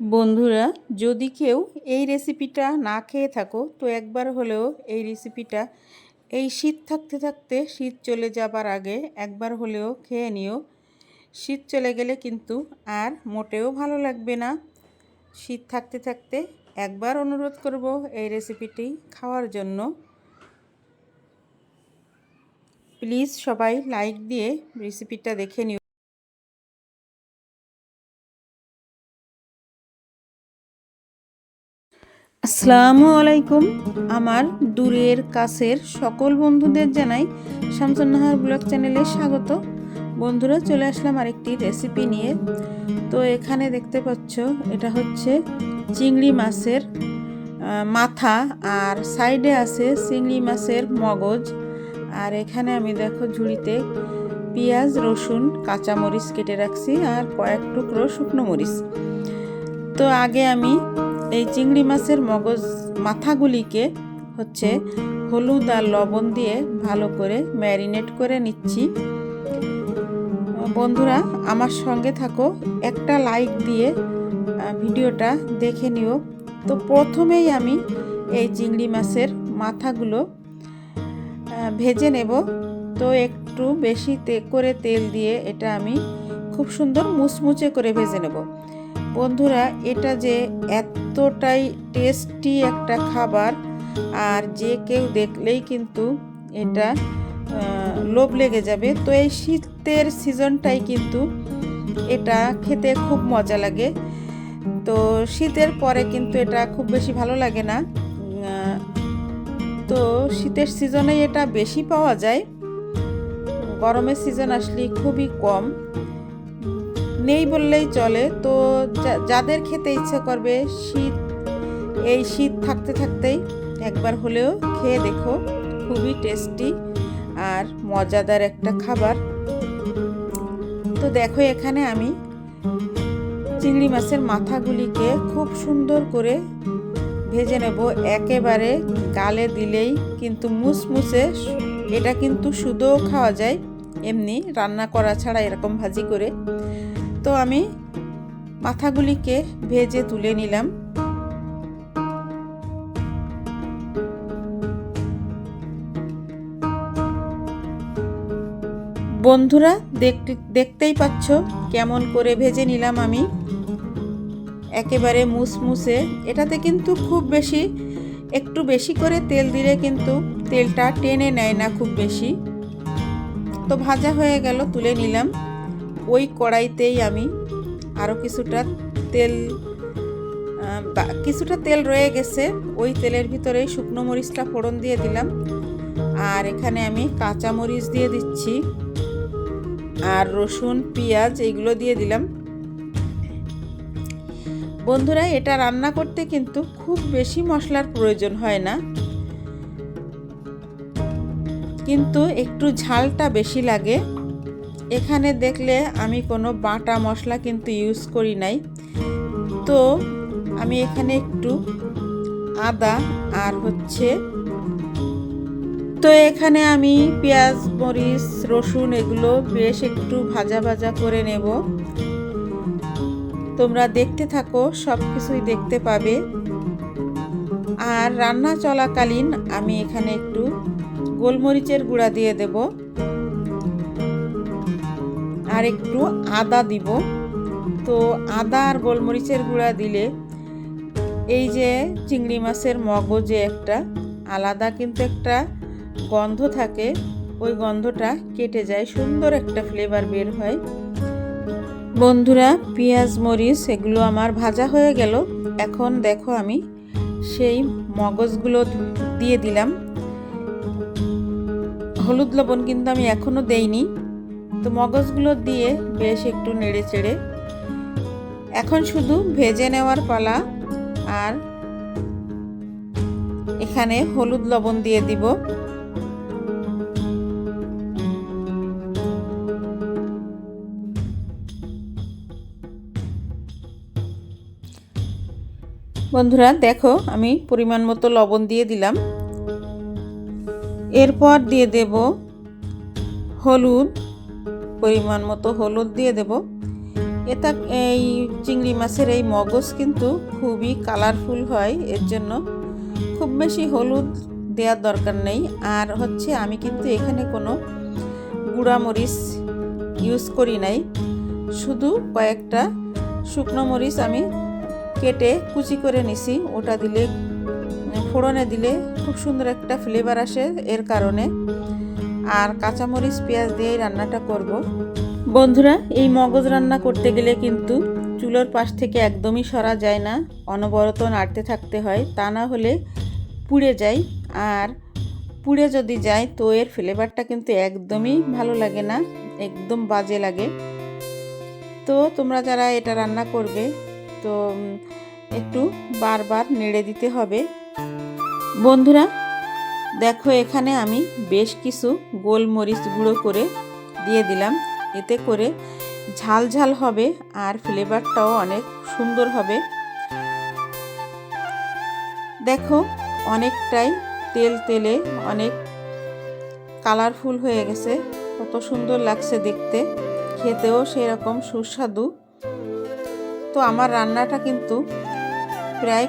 বন্ধুরা, যদি কেউ এই রেসিপিটা না খেয়ে থাকো, তো একবার হলেও এই রেসিপিটা, এই শীত থাকতে থাকতে শীত চলে যাবার আগে একবার হলেও খেয়ে নিও। শীত চলে গেলে কিন্তু আর মোটেও ভালো লাগবে না। শীত থাকতে থাকতে একবার অনুরোধ করব এই রেসিপিটি খাওয়ার জন্য। প্লিজ সবাই লাইক দিয়ে রেসিপিটা দেখে নিও। আসসালামু আলাইকুম। আমার দূরের কাছের সকল বন্ধুদের জানাই শামসুন্নাহার ব্লগ চ্যানেলে স্বাগত। বন্ধুরা, চলে আসলাম আরেকটি রেসিপি নিয়ে। তো এখানে দেখতে পাচ্ছ, এটা হচ্ছে চিংড়ি মাছের মাথা আর সাইডে আছে চিংড়ি মাছের মগজ। আর এখানে আমি দেখো ঝুড়িতে পেঁয়াজ, রসুন, কাঁচামরিচ কেটে রাখছি আর কয়েক টুকরো শুকনো মরিচ। তো আগে আমি এই চিংড়ি মাছের মগজ মাথাগুলিকে হচ্ছে হলুদ আর লবণ দিয়ে ভালো করে ম্যারিনেট করে নিচ্ছি। বন্ধুরা, আমার সঙ্গে থাকো, একটা লাইক দিয়ে ভিডিওটা দেখে নিও। তো প্রথমেই আমি এই চিংড়ি মাছের মাথাগুলো ভেজে নেব। তো একটু বেশি করে তেল দিয়ে এটা আমি খুব সুন্দর মুচমুচে করে ভেজে নেব। বন্ধুরা, এটা যে এতটাই টেস্টি একটা খাবার, আর যে কেউ দেখলেই কিন্তু এটা লোভ লেগে যাবে। তো এই শীতের সিজনটাই কিন্তু এটা খেতে খুব মজা লাগে। তো শীতের পরে কিন্তু এটা খুব বেশি ভালো লাগে না। তো শীতের সিজনে এটা বেশি পাওয়া যায়। গরমের সিজন আসলে খুবই কম। নেই বললেই চলে। তো যাদের খেতে ইচ্ছে করবে, শীত, এই শীত থাকতে থাকতেই একবার হলেও খেয়ে দেখো, খুবই টেস্টি আর মজাদার একটা খাবার। তো দেখো এখানে আমি চিংড়ি মাছের মাথাগুলিকে খুব সুন্দর করে ভেজে নেব। একেবারে গালে দিলেই কিন্তু মুসমুসে, এটা কিন্তু শুধুও খাওয়া যায়, এমনি রান্না করা ছাড়া এরকম ভাজি করে। তো আমি মাথাগুলিকে ভেজে তুলে নিলাম। বন্ধুরা, দেখতে, দেখতেই পাচ্ছ কেমন করে ভেজে নিলাম আমি। একেবারে মুসমুসে। এটাতে কিন্তু খুব বেশি, একটু বেশি করে তেল দিলে কিন্তু তেলটা টেনে নেয় না খুব বেশি। তো ভাজা হয়ে গেল, তুলে নিলাম। ওই কড়াইতেই আমি আরও কিছুটা তেল কিছুটা তেল রয়ে গেছে। ওই তেলের ভিতরে শুকনো মরিচটা ফোড়ন দিয়ে দিলাম। আর এখানে আমি কাঁচা মরিচ দিয়ে দিচ্ছি। আর রসুন, পেঁয়াজ এইগুলো দিয়ে দিলাম। বন্ধুরা, এটা রান্না করতে কিন্তু খুব বেশি মশলার প্রয়োজন হয় না। কিন্তু একটু ঝালটা বেশি লাগে। এখানে দেখলে আমি কোনো বাটা মশলা কিন্তু ইউজ করি নাই। তো আমি এখানে একটু আদা আর হচ্ছে তো এখানে আমি পেঁয়াজ, মরিচ, রসুন এগুলো বেশ একটু ভাজা ভাজা করে নেব। তোমরা দেখতে থাকো, সব কিছুই দেখতে পাবে। আর রান্না চলাকালীন আমি এখানে একটু গোলমরিচের গুঁড়া দিয়ে দেব। আর একটু আদা দিব। তো আদা আর গোলমরিচের গুঁড়া দিলে এই যে চিংড়ি মাছের মগজে একটা, আলাদা কিন্তু একটা গন্ধ থাকে। ওই গন্ধটা কেটে যায়, সুন্দর একটা ফ্লেভার বের হয়। বন্ধুরা, পেঁয়াজ, মরিচ এগুলো আমার ভাজা হয়ে গেল। এখন দেখো আমি সেই মগজগুলো দিয়ে দিলাম। হলুদ লবণ কিন্তু আমি এখনও দেইনি। তো মগজগুলো দিয়ে বেশ একটু নেড়ে চেড়ে। এখন শুধু ভেজে নেওয়ার পালা আর এখানে হলুদ লবণ দিয়ে দিব। বন্ধুরা, দেখো আমি পরিমাণ মতো লবণ দিয়ে দিলাম। এরপর দিয়ে দেব হলুদ পরিমাণ মতো হলুদ দিয়ে দেব। এটা এই চিংড়ি মাছের এই মগজ কিন্তু খুবই কালারফুল হয়, এর জন্য খুব বেশি হলুদ দেওয়ার দরকার নেই। আর হচ্ছে আমি কিন্তু এখানে কোনো গুঁড়া মরিচ ইউজ করি নাই, শুধু কয়েকটা শুকনো মরিচ আমি কেটে কুচি করে নিছি। ওটা দিলে, ফোড়নে দিলে খুব সুন্দর একটা ফ্লেভার আসে এর কারণে। আর কাঁচামরিচ, পেঁয়াজ দিয়েই রান্নাটা করব। বন্ধুরা, এই মগজ রান্না করতে গেলে কিন্তু চুলোর পাশ থেকে একদমই সরা যায় না, অনবরত নাড়তে থাকতে হয়, তা না হলে পুড়ে যায়। আর পুড়ে যদি যায়, তো এর ফ্লেভারটা কিন্তু একদমই ভালো লাগে না, একদম বাজে লাগে। তো তোমরা যারা এটা রান্না করবে, তো একটু বারবার নেড়ে দিতে হবে। বন্ধুরা দেখো, এখানে আমি বেশ কিছু গোলমরিচ গুঁড়ো করে দিয়ে দিলাম। এতে করে ঝাল ঝাল হবে আর ফ্লেভারটাও অনেক সুন্দর হবে। দেখো, অনেকটাই তেল তেলে অনেক কালারফুল হয়ে গেছে। কত সুন্দর লাগছে দেখতে। খেতেও সেরকম সুস্বাদু। তো আমার রান্নাটা কিন্তু প্রায়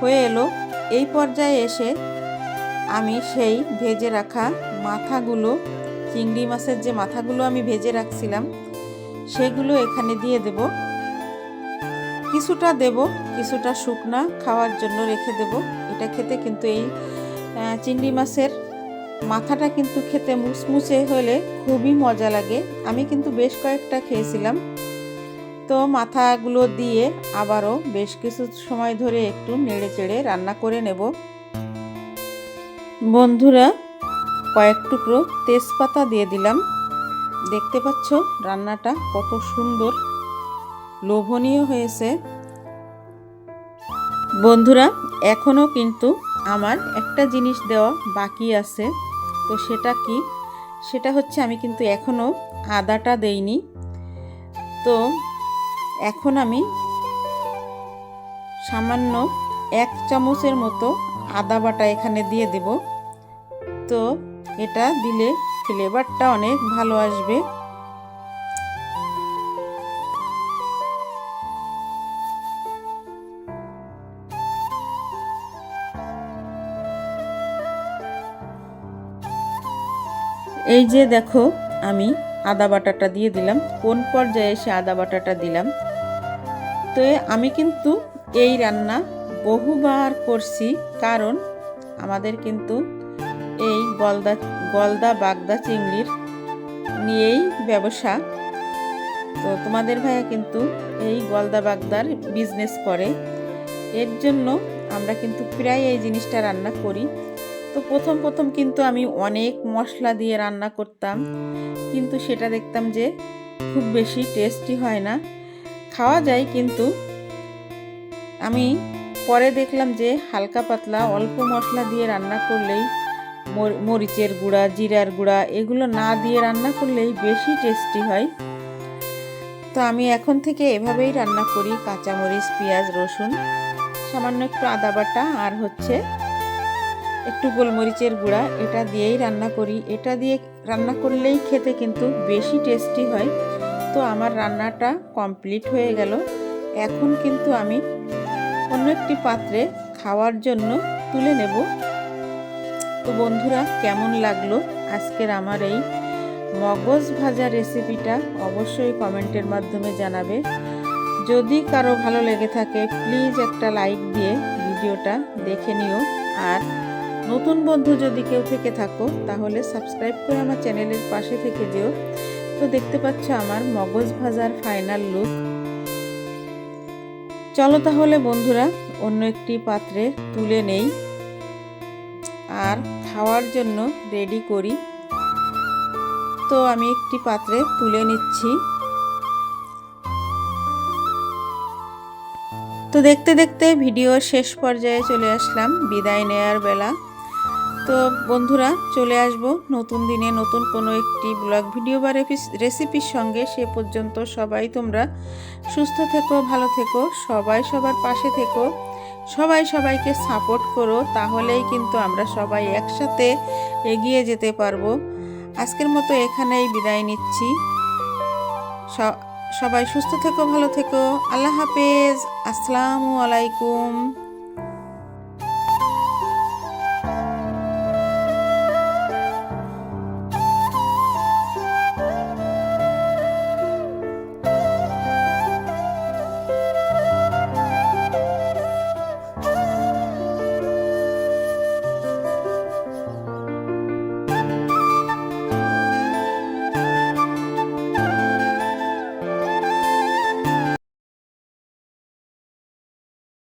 হয়ে এলো। এই পর্যায়ে এসে আমি সেই ভেজে রাখা মাথাগুলো, চিংড়ি মাছের যে মাথাগুলো আমি ভেজে রাখছিলাম, সেগুলো এখানে দিয়ে দেব। কিছুটা দেব, কিছুটা শুকনা খাওয়ার জন্য রেখে দেব। এটা খেতে কিন্তু এই চিংড়ি মাছের মাথাটা কিন্তু খেতে মুচমুচে হলে খুবই মজা লাগে। আমি কিন্তু বেশ কয়েকটা খেয়েছিলাম। তো মাথাগুলো দিয়ে আবারও বেশ কিছু সময় ধরে একটু নেড়ে চেড়ে রান্না করে নেব। বন্ধুরা, কয়েক টুকরো তেজপাতা দিয়ে দিলাম। দেখতে পাচ্ছ রান্নাটা কত সুন্দর, লোভনীয় হয়েছে। বন্ধুরা এখনও কিন্তু আমার একটা জিনিস দেওয়া বাকি আছে। তো সেটা কি? সেটা হচ্ছে আমি কিন্তু এখনও আদাটা দেইনি। তো এখন আমি সামান্য এক চামচের মতো আদা বাটা এখানে দিয়ে দেব। তো এটা দিলে ফ্লেভারটা অনেক ভালো আসবে। এই যে দেখো, আমি আদা বাটাটা দিয়ে দিলাম। কোন পর্যায়ে এসে আদা বাটাটা দিলাম? তো আমি কিন্তু এই রান্না বহুবার করছি, কারণ আমাদের কিন্তু এই গলদা গলদা বাগদা চিংড়ির নিয়েই ব্যবসা। তো তোমাদের ভাইয়া কিন্তু এই গলদা বাগদার বিজনেস করে। এর জন্য আমরা কিন্তু প্রায় এই জিনিসটা রান্না করি। তো প্রথম প্রথম কিন্তু আমি অনেক মশলা দিয়ে রান্না করতাম। কিন্তু সেটা দেখতাম যে খুব বেশি টেস্টি হয় না। খাওয়া যায় কিন্তু। আমি পরে দেখলাম যে হালকা পাতলা অল্প মশলা দিয়ে রান্না করলেই মরিচের গুঁড়া, জিরার গুঁড়া এগুলো না দিয়ে রান্না করলেই বেশি টেস্টি হয়। তো আমি এখন থেকে এভাবেই রান্না করি, কাঁচামরিচ, পেঁয়াজ, রসুন, সামান্য একটু আদা বাটা আর হচ্ছে একটু গোলমরিচের গুঁড়া। এটা দিয়েই রান্না করি। এটা দিয়ে রান্না করলেই খেতে কিন্তু বেশি টেস্টি হয়। তো আমার রান্নাটা কমপ্লিট হয়ে গেল। এখন কিন্তু আমি অন্য একটি পাত্রে খাওয়ার জন্য তুলে নেব। তো বন্ধুরা, কেমন লাগল আজকের আমার এই মগজ ভাজা রেসিপিটা অবশ্যই কমেন্টের মাধ্যমে জানাবে। যদি কারও ভালো লেগে থাকে প্লিজ একটা লাইক দিয়ে ভিডিওটা দেখে নিও। আর নতুন বন্ধু যদি কেউ থেকে থাকো, তাহলে সাবস্ক্রাইব করে আমার চ্যানেলের পাশে থেকে যেও। তো দেখতে পাচ্ছ আমার মগজ ভাজার ফাইনাল লুক চলো তাহলে বন্ধুরা, অন্য একটি পাত্রে তুলে নেই। আর খাওয়ার জন্য রেডি করি। তো আমি একটি পাত্রে তুলে নিচ্ছি। তো দেখতে দেখতে ভিডিও শেষ পর্যায়ে চলে আসলাম। বিদায় নেয়ার বেলা। তো বন্ধুরা, চলে আসব নতুন দিনে নতুন কোনো একটি ব্লগ ভিডিও বা রেসিপির সঙ্গে। সে পর্যন্ত সবাই তোমরা সুস্থ থেকো, ভালো থেকো, সবাই সবার পাশে থেকো, সবাই সবাইকে সাপোর্ট করো, তাহলেই কিন্তু আমরা সবাই একসাথে এগিয়ে যেতে পারব। আজকের মতো এখানেই বিদায় নিচ্ছি। সবাই সুস্থ থেকো, ভালো থেকো, আল্লাহ হাফেজ, আসসালামু আলাইকুম।